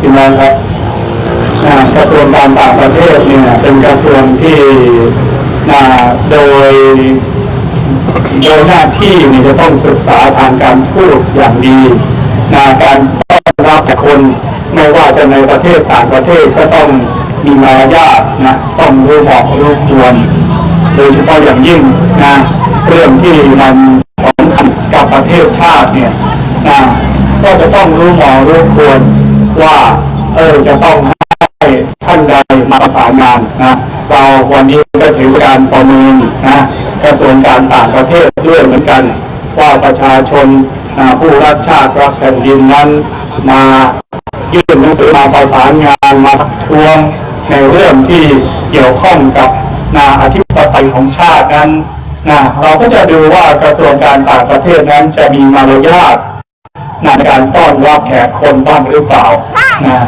พี่น้องครับกระทรวงการต่างประเทศเนี่ยเป็นกระทรวงที่อ่าโดยโดยหน้าที่เนี่ยจะต้องศึกษาทางการทูตอย่างดีนะการต้อนรับคนไม่ว่าจะในประเทศต่างประเทศก็ต้องมีมารยาทนะต้องรู้เหมาะรู้ควรโดยเฉพาะอย่างยิ่งนะเรื่องที่มันสำคัญกับประเทศชาติเนี่ยนะก็จะต้องรู้เหมาะรู้ควร ว่าเออจะต้องให้ท่านใดมาประสานงานนะเราวันนี้ก็ถือการประเมินนะกระทรวงการต่างประเทศด้วยเหมือนกัน ว่าประชาชนอ่าผู้รักชาติรักแผ่นดินนั้นมายื่นหนังสือมาประสานงานมาทักทวงในเรื่องที่เกี่ยวข้องกับนาอธิปไตยของชาตินั้นนะเราก็จะดูว่ากระทรวงการต่างประเทศนั้นจะมีมารยาท ในการต้อนรับแขกคนบ้างหรือเปล่านะ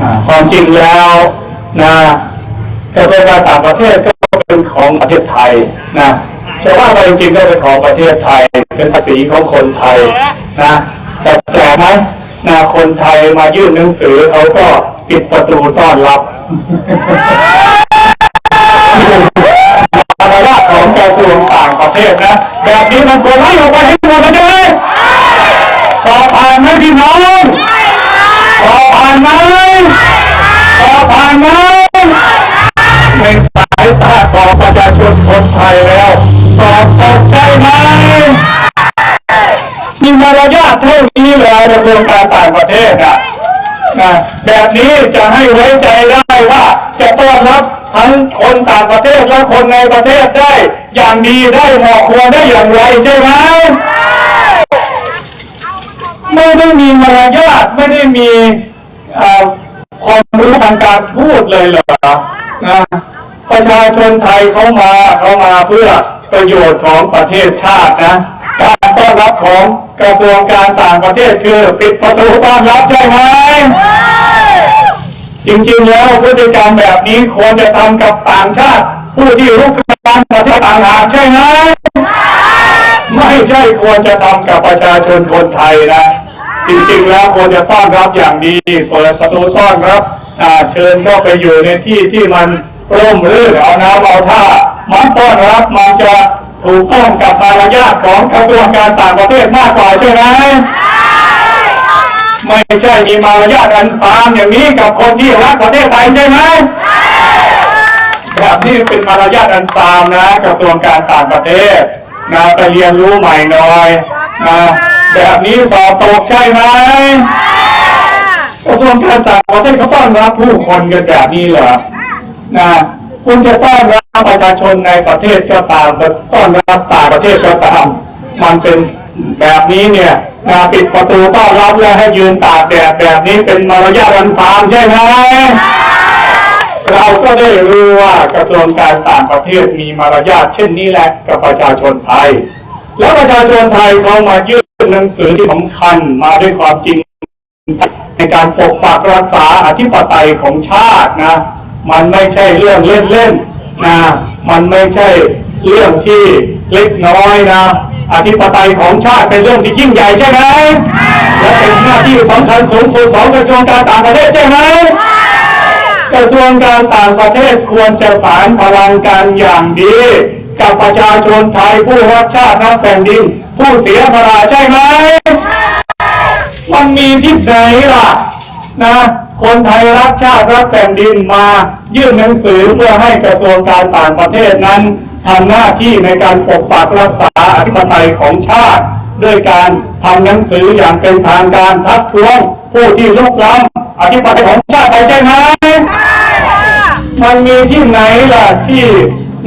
อ่าความจริงแล้วนะกระทรวงการต่างประเทศก็เป็นของประเทศไทยนะจะว่าไปจริงๆก็เป็นของประเทศไทย เป็นภาษีของคนไทยนะแต่แปลกไหมนะคนไทยมายื่นหนังสือเขาก็ปิดประตูต้อนรับมารยาทของกระทรวงต่างประเทศนะ แบบนี้มันควรไล่ออกไปให้หมดเลยใช่ไหมสอบผ่านไหมพี่น้องสอบผ่านไหมสอบผ่านไหมในสายตาของประชาชนคนไทยแล้ว สอบตกใช่ไหมมีมารยาทเท่านี้เลยกระทรงการต่างประเทศอะนะแบบนี้จะให้ไว้ใจได้ว่าจะต้อนรับทั้งคนต่างประเทศและคนในประเทศได้ อย่างดีได้เหมาะควรได้อย่างไรใช่ไหมไม่ได้มีมารยาทไม่ได้มีความรู้ทางการทูตเลยเหรอนะ ประชาชนไทยเขามาเขามาเพื่อประโยชน์ของประเทศชาตินะการต้อนรับของกระทรวงการต่างประเทศคือปิดประตูต้อนรับใช่ไหมจริงๆแล้วพฤติกรรมแบบนี้ควรจะทำกับต่างชาติ ผู้ที่รุกรานประเทศต่างหากใช่ไหมไม่ใช่ควรจะทำกับประชาชนคนไทยนะจริงๆแล้วควรจะต้อนรับอย่างดีเปิดประตูต้อนรับเชิญเข้าไปอยู่ในที่ที่มัน ร่มรื่นเอาน้ำเอาท่า มันต้อนรับมันจะถูกต้องกับมารยาทของกระทรวงการต่างประเทศมากกว่าใช่ไหมไม่ใช่มีมารยาทอันฟามอย่างนี้กับคนที่รักประเทศไทยใช่ไหมแบบนี้เป็นมารยาทอันฟามนะ กระทรวงการต่างประเทศนะไปเรียนรู้ใหม่หน่อยนะแบบนี้สอบตกใช่ไหมกระทรวงการต่างประเทศเขาต้อนรับผู้คนกันแบบนี้เหรอ นะคุณจะต้อนรับประชาชนในประเทศก็ตามต้อนรับต่างประเทศก็ตาม มันเป็นแบบนี้เนี่ยนะปิดประตูต้อนรับแล้วให้ยืนตากแดดแบบนี้เป็นมารยาทอันฟามใช่ไหมเราก็ได้รู้ว่ากระทรวงการต่างประเทศมีมารยาทเช่นนี้แหละกับประชาชนไทย แล้วประชาชนไทยเขามายื่นหนังสือที่สำคัญมาด้วยความจริงในการปกปักรักษาอธิปไตยของชาตินะ มันไม่ใช่เรื่องเล่นๆนะมันไม่ใช่เรื่องที่เล็กน้อยนะอธิปไตยของชาติเป็นเรื่องที่ยิ่งใหญ่ใช่ไหมและเป็นหน้าที่สำคัญสูงสุดของกระทรวงการต่างประเทศใช่ไหมกระทรวงการต่างประเทศควรจะสารพลังกันอย่างดี กับประชาชนไทยผู้รักชาติรักแผ่นดิน ผู้เสียสละใช่ไหมมันมีที่ไหนล่ะนะ คนไทยรักชาติรักแผ่นดินมายื่นหนังสือเพื่อให้กระทรวงการต่างประเทศนั้นทำหน้าที่ในการปกปักรักษาอธิปไตยของชาติ ด้วยการทำหนังสืออย่างเป็นทางการทักท้วง ผู้ที่ลุกล้ำอธิปไตยของชาติไปใช่ไหมมันมีที่ไหนล่ะที่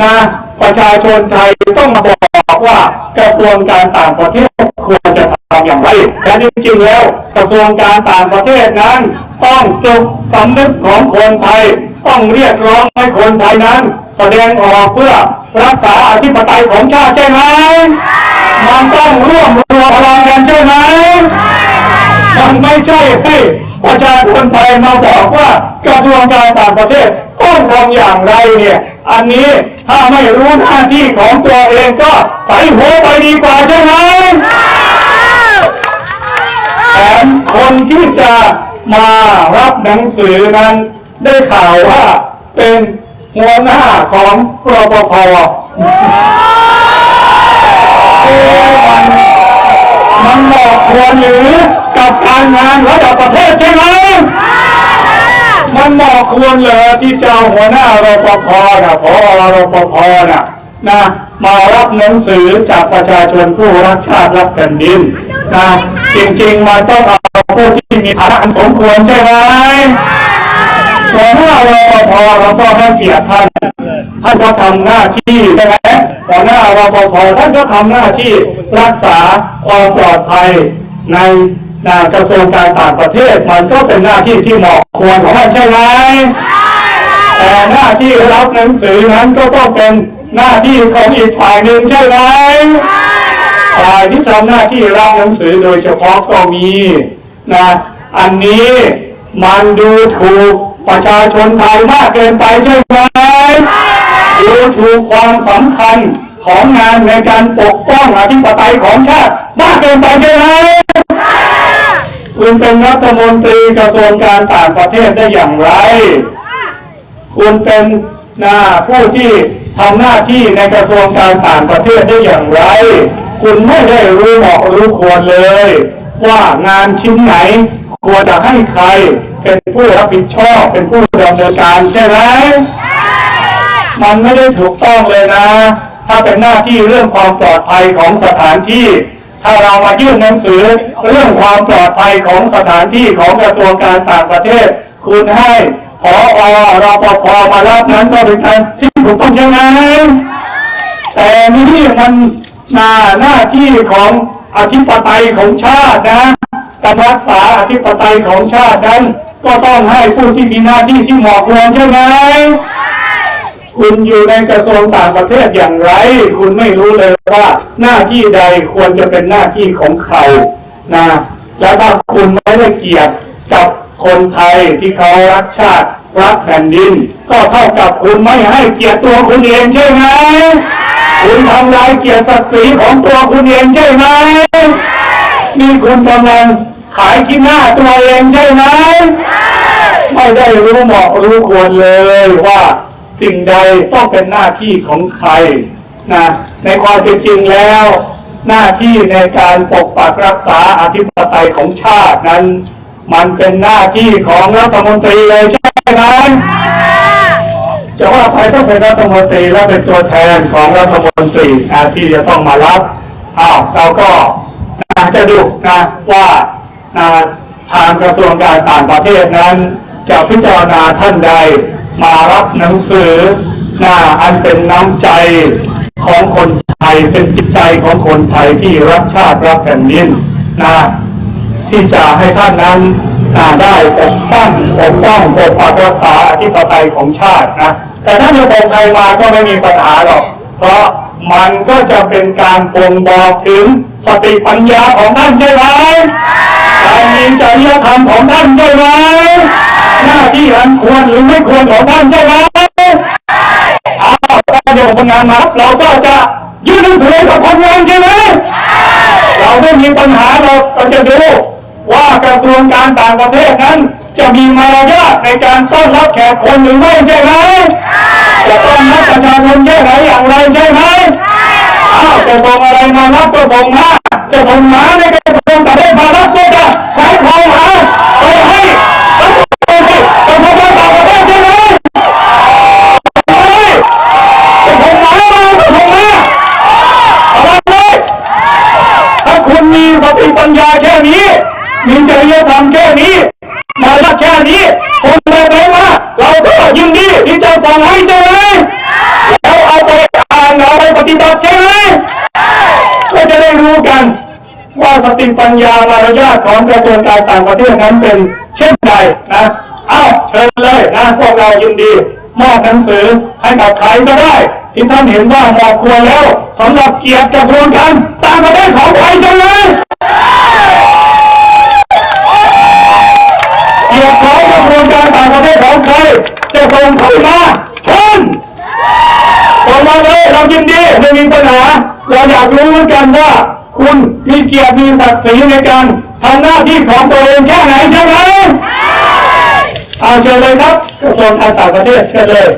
นะประชาชนไทยต้องมาบอกว่ากระทรวงการต่างประเทศควรจะทำอย่างไรและจริงๆแล้วกระทรวงการต่างประเทศนั้น ต้องปลุกสำนึกของคนไทย ต้องเรียกร้องให้คนไทยนั้น แสดงออกเพื่อรักษาอธิปไตยของชาติใช่ไหมมันต้องร่วมรวมพลังกันใช่ไหมมันไม่ใช่ให้ประชาชนไทยมาบอกว่ากระทรวงการต่างประเทศต้องทำอย่างไรเนี่ย อันนี้ถ้าไม่รู้หน้าที่ของตัวเองก็ใส่หัวไปดีกว่าใช่ไหมแถมคนที่จะ มารับหนังสือนั้นได้ข่าวว่าเป็นหัวหน้าของรปภเอ๊ะมันมันเหมาะควรหรือกับการงานระดับประเทศใช่ไหมมันเหมาะควรเหรอที่เจ้าหัวหน้ารปภนะพอรปภนะนะมารับหนังสือจากประชาชนผู้รักชาติรักแผ่นดินนะจริงๆมันต้องเอาผู้ ที่มีฐานะอันสมควรใช่ไหมหัวหน้ารปภเราก็ให้เกียรติท่าน ท่านก็ทำหน้าที่ใช่ไหมหัวหน้ารปภท่านก็ทำหน้าที่รักษาความปลอดภัยในนากระทรวงการต่างประเทศ มันก็เป็นหน้าที่ที่เหมาะควรของมันใช่ไหมแต่หน้าที่รับหนังสือนั้นก็ต้องเป็นหน้าที่ของอีกฝ่ายหนึ่งใช่ไหมฝ่ายที่ทำหน้าที่รับหนังสือโดยเฉพาะก็มี นะอันนี้มันดูถูกประชาชนไทยมากเกินไปใช่ไหมดูถูกความสำคัญของงานในการปกป้องอธิปไตยของชาติมากเกินไปใช่ไหมคุณเป็นรัฐมนตรีกระทรวงการต่างประเทศได้อย่างไร คุณเป็นนาผู้ที่ทำหน้าที่ในกระทรวงการต่างประเทศได้อย่างไร คุณไม่ได้รู้เหมาะรู้ควรเลย ว่างานชิ้นไหนควรจะให้ใครเป็นผู้รับผิดชอบเป็นผู้ดำเนินการใช่ไหมมันไม่ได้ถูกต้องเลยนะ ถ้าเป็นหน้าที่เรื่องความปลอดภัยของสถานที่ ถ้าเรามายื่นหนังสือเรื่องความปลอดภัยของสถานที่ของกระทรวงการต่างประเทศ คุณให้พอรอปภมารับนั้นก็เป็นการที่ถูกต้องใช่ไหมแต่นี่มันหน้าหน้าที่ของ อธิปไตยของชาตินะการรักษาอธิปไตยของชาตินั้น ก็ต้องให้ผู้ที่มีหน้าที่ที่เหมาะควรใช่ไหมคุณอยู่ในกระทรวงต่างประเทศอย่างไร คุณไม่รู้เลยว่าหน้าที่ใดควรจะเป็นหน้าที่ของใครนะแล้วถ้าคุณไม่ได้เกียรติกับคนไทยที่เขารักชาติรักแผ่นดิน ก็เท่ากับคุณไม่ให้เกียรติตัวคุณเองใช่ไหม คุณทำลายเกียรติศักดิ์ศรีของตัวคุณเองใช่ไหมนี่คุณกำลังขายขี้หน้าตัวเองใช่ไหมไม่ได้รู้เหมาะรู้ควรเลยว่าสิ่งใดต้องเป็นหน้าที่ของใครนะในความเป็นจริงแล้ว หน้าที่ในการปกปักรักษาอธิปไตยของชาตินั้น มันเป็นหน้าที่ของรัฐมนตรีเลยใช่ไหม จะว่าไปต้องเป็นรัฐมนตรีและเป็นตัวแทนของรัฐมนตรีนะที่จะต้องมารับอ้าวเราก็นะจะดูนะว่านะทางกระทรวงการต่างประเทศนั้น จะพิจารณาท่านใดมารับหนังสือนะอันเป็นน้ำใจของคนไทยเป็นจิตใจของคนไทยที่รักชาติรักแผ่นดินนะที่จะให้ท่านนั้นนะได้ปกป้องปกป้องปกปักรักษาอธิปไตยของชาตินะ แต่ถ้าจะส่งใครมาก็ไม่มีปัญหาหรอก เพราะมันก็จะเป็นการบ่งบอกถึงสติปัญญาของท่านใช่ไหมการมีจริยธรรมของท่านใช่ไหมหน้าที่อันควรหรือไม่ควรของท่านใช่ไหมอ้าวถ้าเดี๋ยวคนงานมารับเราก็จะยื่นหนังสือกับคนงานใช่ไหมเราไม่มีปัญหาเราเราจะดูว่ากระทรวงการต่างประเทศนั้น จะมีมารยาทในการต้อนรับแขกคนหรือไม่ใช่ไหมจะต้อนรับประชาชนแค่ไหนอย่างไรใช่ไหมอ้าวจะส่งอะไรมารับก็ส่งมาจะส่งหมาในกระทรวงต่งประเทศมารับก็จะใช้ของหมาไปให้รัฐมนตรีกระทรวงกาต่างประเทศใช่ไหมไม่จะส่งมามาก็ส่งมาอาไปเลยถ้าคุณมีสติปัญญาแค่นี้ มีจริยธรรมแค่นี้ มาละแค่นี้ส่งแบบไหนมา เราก็ยินดีที่จะส่งให้ใช่ไหมแล้วเอาไปอ่านเอาไปปฏิบัติใช่ไหมก็จะได้รู้กัน ว่าสติ ปัญญามารยาทของกระทรวงการต่างประเทศนั้นเป็นเช่นใดนะเอาเชิญเลยนะพวกเรายินดี มอบหนังสือให้กับใครก็ได้ ที่ท่านเห็นว่าเหมาะควรแล้วสำหรับเกียรติกระทรวงการต่างประเทศของไทยใช่ไหมเกียรติของกระทรวงการต่างประเทศของไทยจะส่งเข้ามาเชิญส่งมาเลยเรายินดีไม่มีปัญหาเราอยากรู้เหมือนกันว่า คุณมีเกียรติมีศักดิ์ศรีในการทำหน้าที่ของตัวเองแค่ไหนใช่ไหมเอาเชิญเลยครับกระทรวงการต่างประเทศเชิญเลย